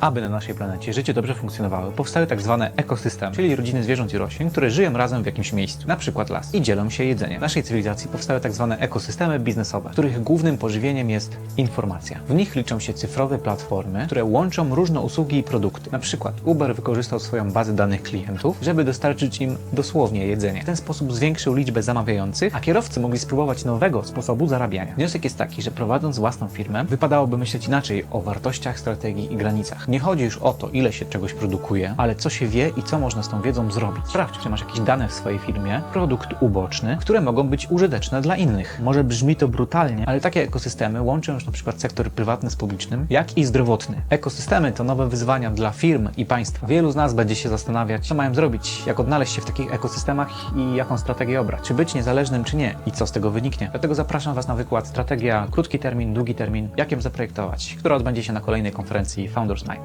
Aby na naszej planecie życie dobrze funkcjonowało, powstały tak zwane ekosystemy, czyli rodziny zwierząt i roślin, które żyją razem w jakimś miejscu, na przykład las, i dzielą się jedzeniem. W naszej cywilizacji powstały tak zwane ekosystemy biznesowe, których głównym pożywieniem jest informacja. W nich liczą się cyfrowe platformy, które łączą różne usługi i produkty. Na przykład Uber wykorzystał swoją bazę danych klientów, żeby dostarczyć im dosłownie jedzenie. W ten sposób zwiększył liczbę zamawiających, a kierowcy mogli spróbować nowego sposobu zarabiania. Wniosek jest taki, że prowadząc własną firmę, wypadałoby myśleć inaczej o wartościach, strategii i granicach. Nie chodzi już o to, ile się czegoś produkuje, ale co się wie i co można z tą wiedzą zrobić. Sprawdź, czy masz jakieś dane w swojej firmie, produkt uboczny, które mogą być użyteczne dla innych. Może brzmi to brutalnie, ale takie ekosystemy łączą już na przykład sektor prywatny z publicznym, jak i zdrowotny. Ekosystemy to nowe wyzwania dla firm i państwa. Wielu z nas będzie się zastanawiać, co mają zrobić, jak odnaleźć się w takich ekosystemach i jaką strategię obrać. Czy być niezależnym, czy nie i co z tego wyniknie. Dlatego zapraszam Was na wykład Strategia krótki termin, długi termin, jak ją zaprojektować, która odbędzie się na kolejnej konferencji Founders Night.